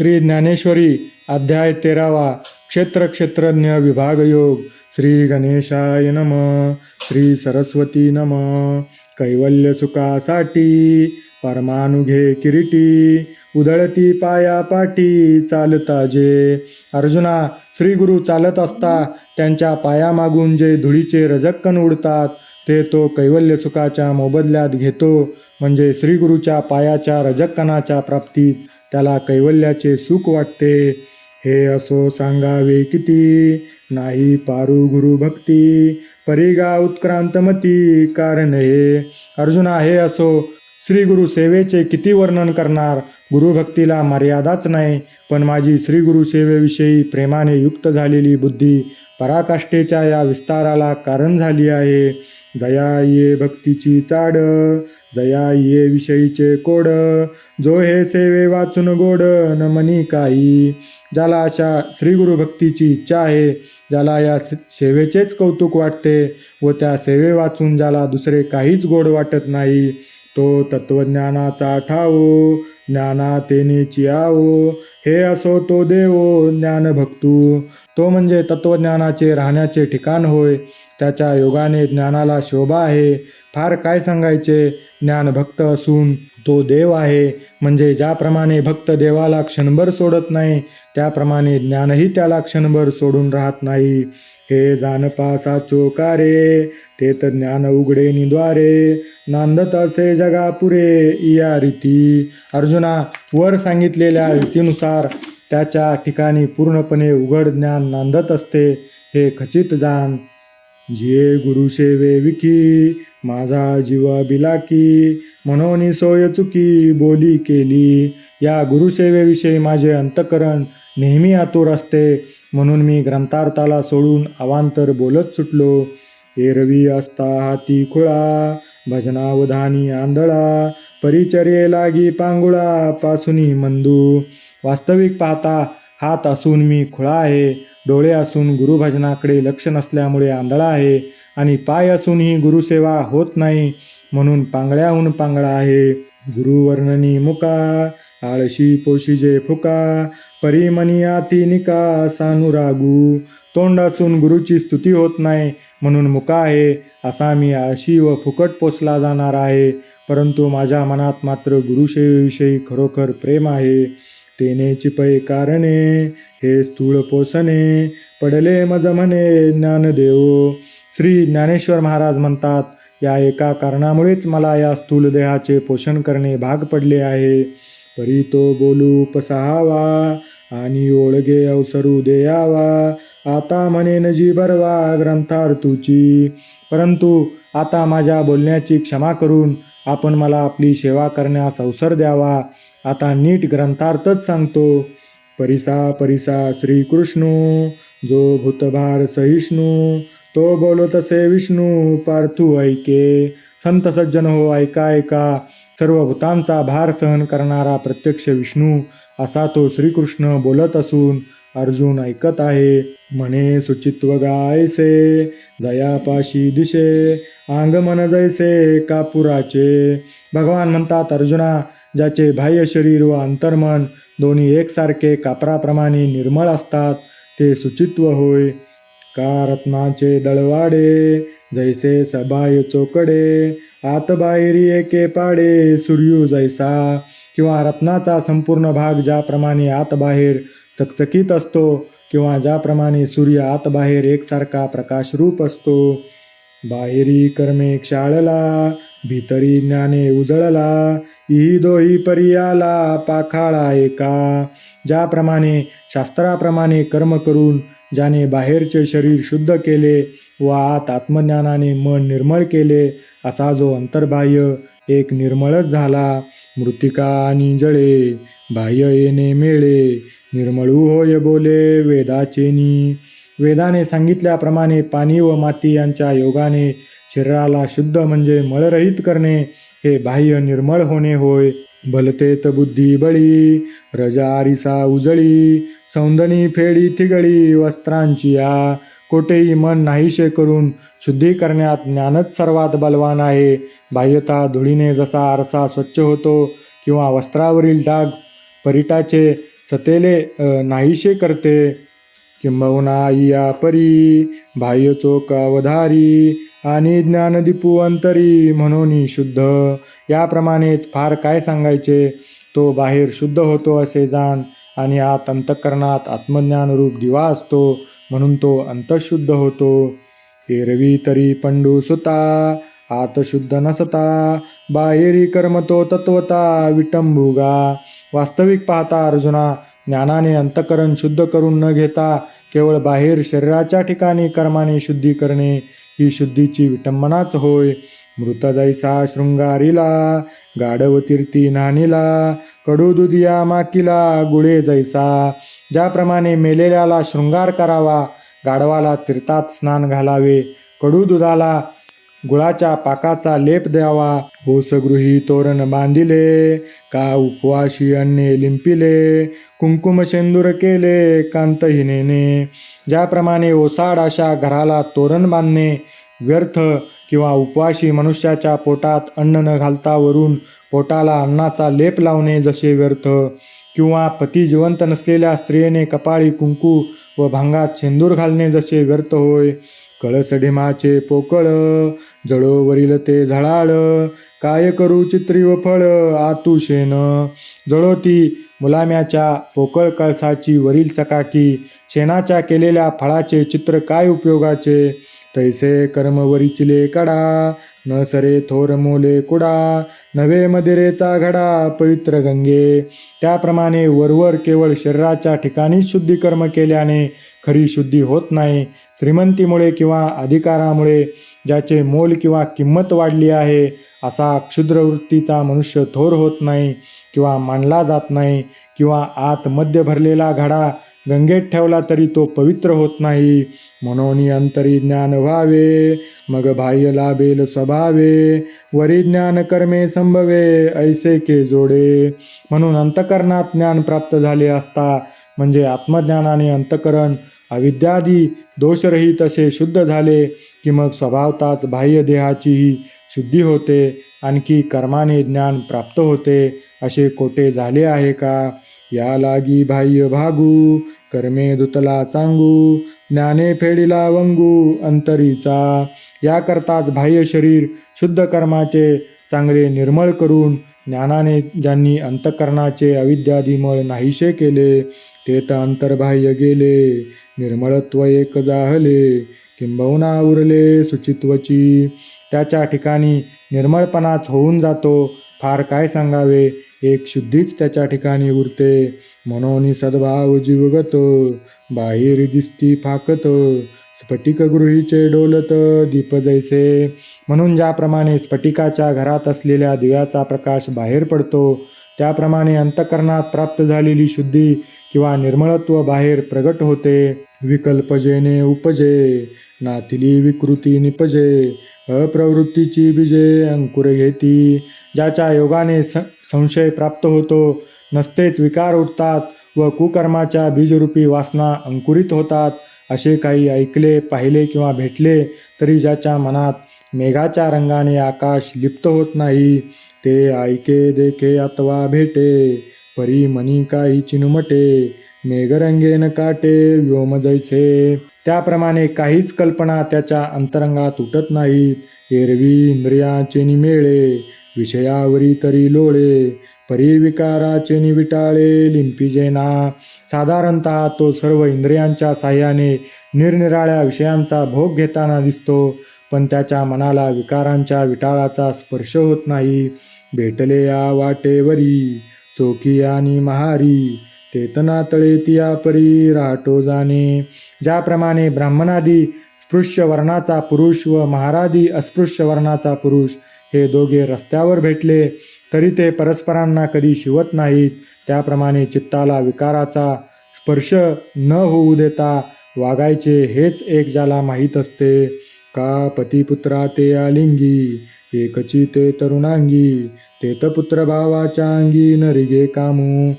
श्री ज्ञानेश्वरी अध्याय तेरावा क्षेत्र क्षेत्रज्ञ विभाग योग श्री गणेशाय नम श्री सरस्वती नम कैवल्य सुखासाठी परमानुघे किरीटी उधळती पायापाठी चालता जे. अर्जुना श्री गुरु चालत असता त्यांच्या पायामागून जे धुळीचे रजक्कन उडतात ते तो कैवल्य सुखाच्या मोबदल्यात घेतो म्हणजे श्री गुरुच्या पायाच्या रजक्कनाच्या प्राप्तीत त्याला कैवल्याचे सुख वाटते. हे असो सांगावे किती? नाही पारू गुरु भक्ती. परिगा उत्क्रांतमती कारण हे अर्जुना हे असो. श्री गुरु सेवेचे किती वर्णन करणार? गुरुभक्तीला मर्यादाच नाही. पण माझी श्री गुरु सेवेविषयी प्रेमाने युक्त झालेली बुद्धी पराकाष्ठेच्या या विस्ताराला कारण झाली आहे. जया ये भक्तीची चाड. जया ये विषयीचे कोड. जो हे सेवे वाचून गोड न मनी काही. ज्याला अशा श्री गुरु भक्तीची इच्छा आहे ज्याला या सेवेचेच कौतुक वाटते व त्या सेवे वाचून ज्याला दुसरे काहीच गोड वाटत नाही तो तत्वज्ञानाचा ठाओ ज्ञाना तेनेची आवो हे असो तो देवो ज्ञानभक्तू. तो म्हणजे तत्वज्ञानाचे राहण्याचे ठिकाण होय. त्याच्या योगाने ज्ञानाला शोभा आहे. फार काय सांगायचे? ज्ञान भक्त असून तो देव आहे. म्हणजे ज्याप्रमाणे भक्त देवाला क्षणभर सोडत नाही त्याप्रमाणे ज्ञानही त्याला क्षणभर सोडून राहत नाही. हे जानपा साचो कारे ते तर ज्ञान उघडे निद्वारे. नांदत असे जगापुरे या रीती. अर्जुना वर सांगितलेल्या रीतीनुसार त्याच्या ठिकाणी पूर्णपणे उघड ज्ञान नांदत असते. हे खचित जाण जिये गुरुसेवे विकी माझा जीवा बिलाकी म्हणून सोय चुकी बोली केली. या गुरुसेवेविषयी माझे अंतकरण नेहमी आतुर असते. म्हणून मी ग्रंथार्थाला सोडून अवांतर बोलत सुटलो. एरवी असता हाती खुळा भजनावधानी आंधळा परिचर्ये लागी पांगुळा पासुनी मंदू. वास्तविक पाहता हात असून मी खुळा आहे. डोळे असून गुरुभजनाकडे लक्ष नसल्यामुळे आंधळा आहे आणि पाय असूनही गुरुसेवा होत नाही म्हणून पांगळ्याहून पांगळा आहे. गुरुवर्णनी मुका आळशी पोशिजे फुका परिमनी आती निका सानुरागू. तोंड असून गुरुची स्तुती होत नाही म्हणून मुका आहे. असा मी आळशी व फुकट पोचला जाणार आहे. परंतु माझ्या मनात मात्र गुरुसेवेविषयी खरोखर प्रेम आहे. तेने चिपय कारणे हे स्थूळ पोसणे पडले मज म्हणे ज्ञानदेव श्री ज्ञानेश्वर महाराज म्हणतात या एका कारणामुळेच मला या स्थूल देहाचे पोषण करणे भाग पडले आहे. परी तो बोलू पसहावा आणि ओळगे अवसरू देयावा. आता म्हणे नजी बरवा ग्रंथार्थूची परंतु आता माझ्या बोलण्याची क्षमा करून आपण मला आपली सेवा करण्यास अवसर द्यावा. आता नीट ग्रंथार्थच सांगतो. परिसा परिसा श्रीकृष्णू जो भूतभार सहिष्णू तो बोलो तसे विष्णू पार्थू ऐके. संत सज्जन हो ऐका ऐका. सर्व भूतांचा भार सहन करणारा प्रत्यक्ष विष्णू असा तो श्रीकृष्ण बोलत असून अर्जुन ऐकत आहे. म्हणे सुचित्व गायसे जयापाशी दिशे आंगमन जैसे कापुराचे. भगवान म्हणतात अर्जुना ज्याचे बाह्य शरीर व अंतर्मन दोन्ही एकसारखे कापराप्रमाणे निर्मळ असतात ते सुचित्व होय. का रत्नाचे दळवाडे जैसे सबाय चोकडे आत बाहेरी एके पाडे सूर्यू जैसा. किंवा रत्नाचा संपूर्ण भाग ज्याप्रमाणे आत बाहेर चकचकीत असतो किंवा ज्याप्रमाणे सूर्य आत बाहेर एकसारखा प्रकाशरूप असतो. बाहेरी कर्मे क्षाळला भीतरी ज्ञाने उजळला इही दोही पर्याला पाखाळा एका. ज्याप्रमाणे शास्त्राप्रमाणे कर्म करून ज्याने बाहेरचे शरीर शुद्ध केले व आत आत्मज्ञानाने मन निर्मळ केले असा जो अंतर्बाह्य एक निर्मळच झाला. मृतिका आणि जळे बाह्य येणे मेळे निर्मळू होय बोले वेदाचेनी. वेदाने सांगितल्याप्रमाणे पाणी व माती यांच्या योगाने शरीराला शुद्ध म्हणजे मळरहित करणे हे बाह्य निर्मळ होणे होय. भलतेत बुद्धी बळी रजारिसा उजळी सौंदनी फेडी थिगळी वस्त्रांची या. कोठेही मन नाहीशे करून शुद्धी करण्यात ज्ञानच सर्वात बलवान आहे. बाह्यता धुळीने जसा आरसा स्वच्छ होतो किंवा वस्त्रावरील डाग परिटाचे सतेले नाहीशे करते. किंबहुना या परी बाह्य चोक अवधारी आणि ज्ञानदीपू अंतरी म्हणून शुद्ध. याप्रमाणेच फार काय सांगायचे? तो बाहेर शुद्ध होतो असे जाण आणि आत अंतःकरणात आत्मज्ञानरूप दिवा असतो म्हणून तो अंतःशुद्ध होतो. एरवी तरी पंडू सुता आत शुद्ध नसता. बाहेरी कर्मतो तत्वता विटंबुगा. वास्तविक पाहता अर्जुना ज्ञानाने अंतकरण शुद्ध करून न घेता केवळ बाहेर शरीराच्या ठिकाणी कर्माने शुद्धी करणे ही शुद्धीची विटंबनाच होय. मृतदैसा शृंगारीला गाढव तीर्थी नानीला कडू दुधिया माकीला गुळे जैसा. ज्याप्रमाणे मेलेल्याला शृंगार करावा गाढवाला तीर्थात स्नान घालावे. कडू दुधाला गुळाच्या पाकाचा लेप द्यावा. होसगृही तोरण बांधिले का उपवाशी अन्ने लिंपिले कुंकुम शेंदूर केले कांतहिनेने ज्याप्रमाणे ओसाड अशा घराला तोरण बांधणे व्यर्थ किंवा उपवाशी मनुष्याच्या पोटात अन्न न घालता वरून पोटाला अन्नाचा लेप लावणे जसे व्यर्थ किंवा पती जिवंत नसलेल्या स्त्रियेने कपाळी कुंकू व भांगात शेंदूर घालणे जसे व्यर्थ होय. कळसढिमाचे पोकळ जळोवरील ते झळाळ काय करू चित्री व फळ आतू जळोती मुलाम्याच्या पोकळ कळसाची वरील चकाकी शेणाच्या केलेल्या फळाचे चित्र काय उपयोगाचे? तैसे कर्मवरीचिले कडा न सरे थोर मोले कुडा नवे मदिरेचा घडा पवित्र गंगे. त्याप्रमाणे वरवर केवळ शरीराच्या ठिकाणी शुद्धी कर्म केल्याने खरी शुद्धी होत नाही श्रीमंतीमुळे किंवा अधिकारामुळे ज्याचे मोल किंवा किंमत वाढली आहे असा क्षुद्रवृत्तीचा मनुष्य थोर होत नाही किंवा मानला जात नाही किंवा आत मध्य भरलेला घडा गंगेत ठेवला तरी तो पवित्र होत नाही. म्हणून अंतरी ज्ञान व्हावे मग बाह्य लाभेल स्वभावे वरी ज्ञान कर्मे संभवे ऐसे के जोडे. म्हणून अंतकरणात ज्ञान प्राप्त झाले असता म्हणजे आत्मज्ञानाने अंतकरण अविद्यादी दोषरहित असे शुद्ध झाले की मग स्वभावताच बाह्य देहाचीही शुद्धी होते आणखी कर्माने ज्ञान प्राप्त होते असे कोटे झाले आहे का? या लागी बाह्य भागू कर्मे धुतला चांगू ज्ञाने फेडिला वंगू अंतरीचा. याकरताच बाह्य शरीर शुद्ध कर्माचे चांगले निर्मळ करून ज्ञानाने ज्यांनी अंतकरणाचे अविद्यादिमळ नाहीशे केले ते तर अंतर्बाह्य गेले. निर्मळत्व एक जाहले किंबहुना उरले सुचित्वची. त्याच्या ठिकाणी निर्मळपणाच होऊन जातो. फार काय सांगावे? एक शुद्धीच त्याच्या ठिकाणी उरते. म्हणून सद्भाव जीवगत बाहेर दिसती फाकत स्फटिक गृहीचे डोलत दीप जैसे. म्हणून ज्याप्रमाणे स्फटिकाच्या घरात असलेल्या दिव्याचा प्रकाश बाहेर पडतो त्याप्रमाणे अंतकरणात प्राप्त झालेली शुद्धी किंवा निर्मळत्व बाहेर प्रगट होते. विकल्पजेने उपजे नाथिली विकृती निपजे अप्रवृत्तीची बीजे अंकुर घेती. ज्याच्या योगाने स संशय प्राप्त होतो नसतेच विकार उठतात व कुकर्माच्या बीजरूपी वासना अंकुरित होतात. असे काही ऐकले पाहिले किंवा भेटले तरी ज्याच्या मनात मेघाच्या रंगाने आकाश लिप्त होत नाही ते ऐके देखे अथवा भेटे. परी मनी काही चिनुमटे मेघरंगेन काटे व्योम जैसे. त्याप्रमाणे काहीच कल्पना त्याच्या अंतरंगात उठत नाहीत. एरवी इंद्रियाचे निमेळे विषयावरी तरी लोळे परिविकाराचे निविटाळे लिंपिजेना साधारणतः तो सर्व इंद्रियांच्या साह्याने निरनिराळ्या विषयांचा भोग घेताना दिसतो पण त्याच्या मनाला विकारांच्या विटाळाचा स्पर्श होत नाही. भेटले या वाटेवरी. चोखी आणि महारी तेतना तळे तिया परी राहतो जाणे. ज्याप्रमाणे ब्राह्मणादी स्पृश्य वर्णाचा पुरुष व महारादी अस्पृश्य वर्णाचा पुरुष हे दोघे रस्त्यावर भेटले तरी ते परस्परांना कधी शिवत नाहीत. त्याप्रमाणे चित्ताला विकाराचा स्पर्श न होऊ देता वागायचे हेच एक ज्याला माहीत असते. का पतिपुत्रा ते आलिंगी एकची ते तरुणांगी ते तर पुत्र भावाच्या अंगी नरिगे कामू.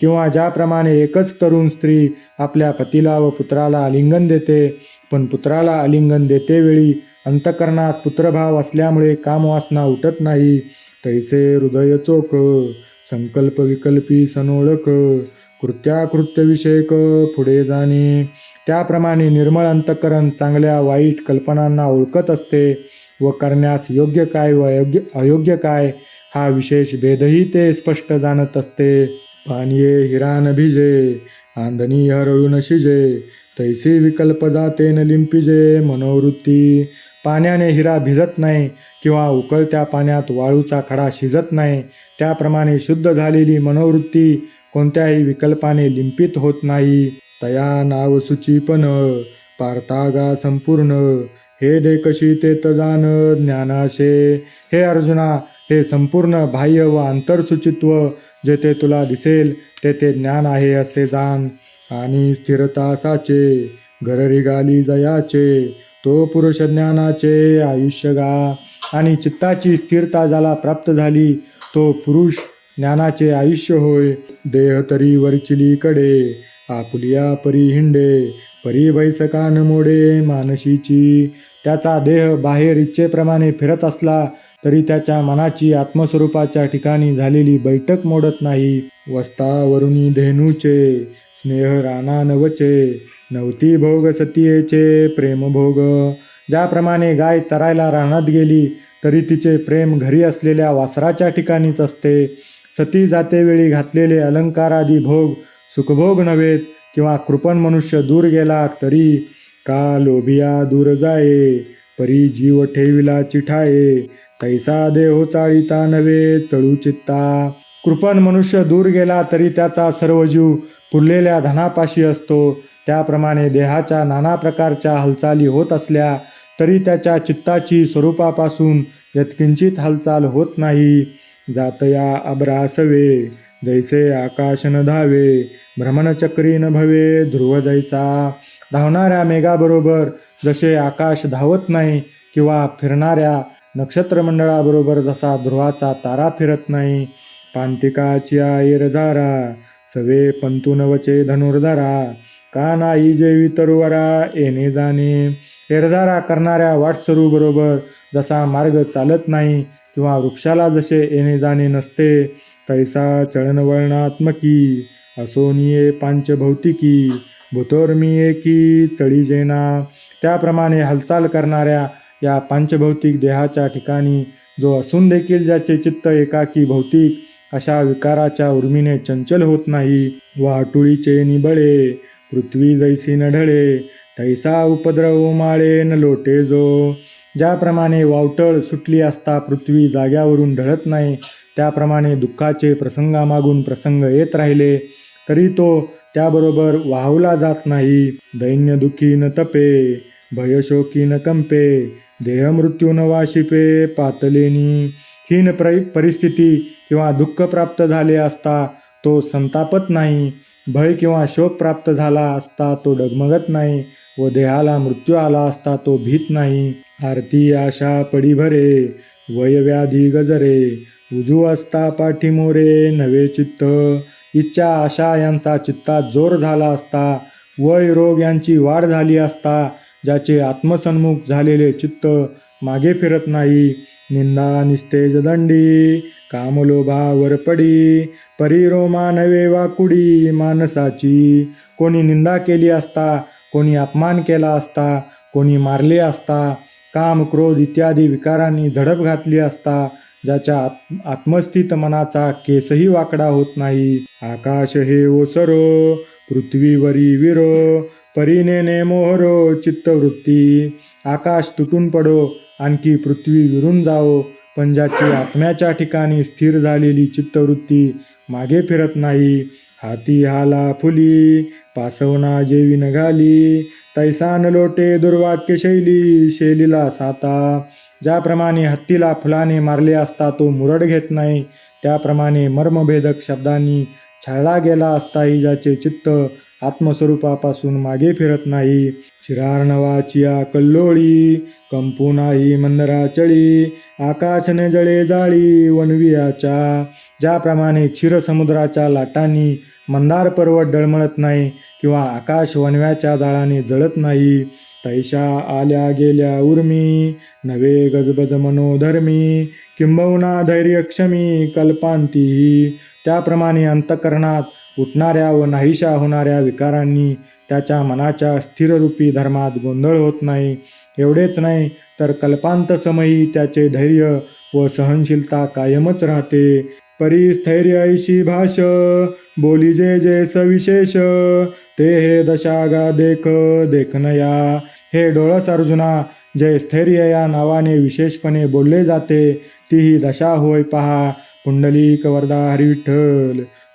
किंवा ज्याप्रमाणे एकच तरुण स्त्री आपल्या पतीला व पुत्राला आलिंगन देते पण पुत्राला आलिंगन देतेवेळी अंतकरणात पुत्रभाव असल्यामुळे कामवासना उठत नाही. तैसे हृदय चोख संकल्प विकल्पी सनोळख कृत्याकृत्यविषयक पुढे जाणे. त्याप्रमाणे निर्मळ अंतकरण चांगल्या वाईट कल्पनांना ओळखत असते व करण्यास योग्य काय व अयोग्य अयोग्य काय हा विशेष भेदही ते स्पष्ट जाणत असते. पानिये हिरान भिजे आंधणी हरळून शिजे तैसी विकल्प जाते न लिंपिजे मनोवृत्ती. पाण्याने हिरा भिजत नाही किंवा उकळत्या पाण्यात वाळूचा खडा शिजत नाही त्याप्रमाणे शुद्ध झालेली मनोवृत्ती कोणत्याही विकल्पाने लिंपित होत नाही. तया नाव सुचीपण पार्थागा संपूर्ण. हे देखशी ते जाण ज्ञानाशे. हे अर्जुना हे संपूर्ण बाह्य व आंतरसूचित्व जेथे तुला दिसेल तेथे ज्ञान आहे असे जाण. आणि स्थिरता साचे घररी गाली जयाचे तो पुरुष ज्ञानाचे आयुष्य गा आणि चित्ताची स्थिरता ज्याला प्राप्त झाली तो पुरुष ज्ञानाचे आयुष्य होय. देह तरी वरचिली कडे आपुलिया परी हिंडे परी भैसकान मोडे मानशीची त्याचा देह बाहेर इच्छेप्रमाणे फिरत असला तरी त्याच्या मनाची आत्मस्वरूपाच्या ठिकाणी झालेली बैठक मोडत नाही. वस्तावरुणी धेनूचे स्नेह राणा नवचे नवती भोग सतीयेचे प्रेमभोग ज्याप्रमाणे गाय चरायला रानात गेली तरी तिचे प्रेम घरी असलेल्या वासराच्या ठिकाणीच असते. सती जातेवेळी घातलेले अलंकारादी भोग सुखभोग नव्हेत किंवा कृपण मनुष्य दूर गेला तरी का लोभिया दूर जाये परी जीव ठेविला चिठाये. तैसा देहो चाळीता नव्हे चळू चित्ता. कृपण मनुष्य दूर गेला तरी त्याचा सर्व जीव पुरलेल्या धनापाशी असतो. त्याप्रमाणे देहाच्या नाना प्रकारच्या हालचाली होत असल्या तरी त्याच्या चित्ताची स्वरूपापासून यत्किंचित हालचाल होत नाही. जातया अब्रासवे जैसे आकाश न धावे भ्रमणचक्री न भवे ध्रुव जैसा. धावणाऱ्या मेघाबरोबर जसे आकाश धावत नाही किंवा फिरणाऱ्या नक्षत्रमंडळाबरोबर जसा ध्रुवाचा तारा फिरत नाही पांतिकाची येरझारा सवे पंतुनवचे धनुर्धरा का नाही जेवी तरुवरा येणे जाणे. एरझारा करणाऱ्या वाटसरूबरोबर जसा मार्ग चालत नाही किंवा वृक्षाला जसे येणे जाणे नसते तैसा चळणवळणात्मकी असोनिये पांचभौतिकी भूतोर्मी एकी चळी जेना. त्याप्रमाणे हालचाल करणाऱ्या या पांचभौतिक देहाच्या ठिकाणी जो असून देखील ज्याचे चित्त एकाकी भौतिक अशा विकाराच्या उर्मीने चंचल होत नाही. वाटुळीचे निबळे पृथ्वी जैसी न ढळे तैसा उपद्रव माळे न लोटे जो. ज्याप्रमाणे वावटळ सुटली असता पृथ्वी जाग्यावरून ढळत नाही त्याप्रमाणे दुःखाचे प्रसंगामागून प्रसंग येत राहिले तरी तो त्याबरोबर वाहवला जात नाही. दैन्य दुखी न तपे भयशोकी न कंपे देहमृत्यू न वाशिपे पातलेनी. हीन प्र परिस्थिती किंवा दुःख प्राप्त झाले असता तो संतापत नाही. भय किंवा शोक प्राप्त झाला असता तो डगमगत नाही व देहाला मृत्यू आला असता तो भीत नाही. आरती आशा पडी भरे वयव्याधी गजरे उजू असता पाठीमोरे नवे चित्त इच्छा आशा यांचा चित्तात जोर झाला असता वय रोग यांची वाढ झाली असता ज्याचे आत्मसन्मुख झालेले चित्त मागे फिरत नाही. निंदा निस्तेज दंडी कामलोभा वरपडी परिरोमा नवे वाकुडी माणसाची कोणी निंदा केली असता कोणी अपमान केला असता कोणी मारले असता काम क्रोध इत्यादी विकारांनी झडप घातली असता ज्याच्या आत आत्मस्थित मनाचा केसही वाकडा होत नाही. आकाश हे ओसरो पृथ्वीवरी विरो परीने मोहरो चित्तवृत्ती. आकाश तुटून पडो आणखी पृथ्वी विरून जावो. पण ज्याची आत्म्याच्या ठिकाणी स्थिर झालेली चित्तवृत्ती मागे फिरत नाही. हाती हाला फुली पासवना जेवी नघाली तैसान लोटे दुर्वाक्य शैली शैलीला साता. ज्याप्रमाणे हत्तीला फुलाने मारले असता तो मुरड घेत नाही त्याप्रमाणे मर्मभेदक शब्दांनी छळला गेला असताही ज्याचे चित्त आत्मस्वरूपापासून मागे फिरत नाही. शिरार्णवाचिया कल्लोळी कंपू नाही मंदरा चळी आकाशने जळे जाळी वनवियाच्या ज्याप्रमाणे क्षीरसमुद्राच्या लाटांनी मंदार पर्वत डळमळत नाही किंवा आकाश वनव्याच्या जाळाने जळत नाही. तैशा आल्या गेल्या उर्मी नवे गजबज मनोधर्मी किंबहुना धैर्यक्षमी कल्पांतीही. त्याप्रमाणे अंतकरणात उठणाऱ्या व नाहीशा होणाऱ्या विकारांनी त्याच्या मनाच्या स्थिररूपी धर्मात गोंधळ होत नाही. एवढेच नाही तर कल्पांतसमयी त्याचे धैर्य व सहनशीलता कायमच राहते. परिस्थैर्य ऐशी भाष बोली जे जे सविशेष ते हे दशागा देख देखनया. हे डोळस अर्जुना जे स्थैर्य या नावाने विशेषपणे बोलले जाते ती ही दशा होय पहा पुंडलिक वरदा हरिविठ्ठल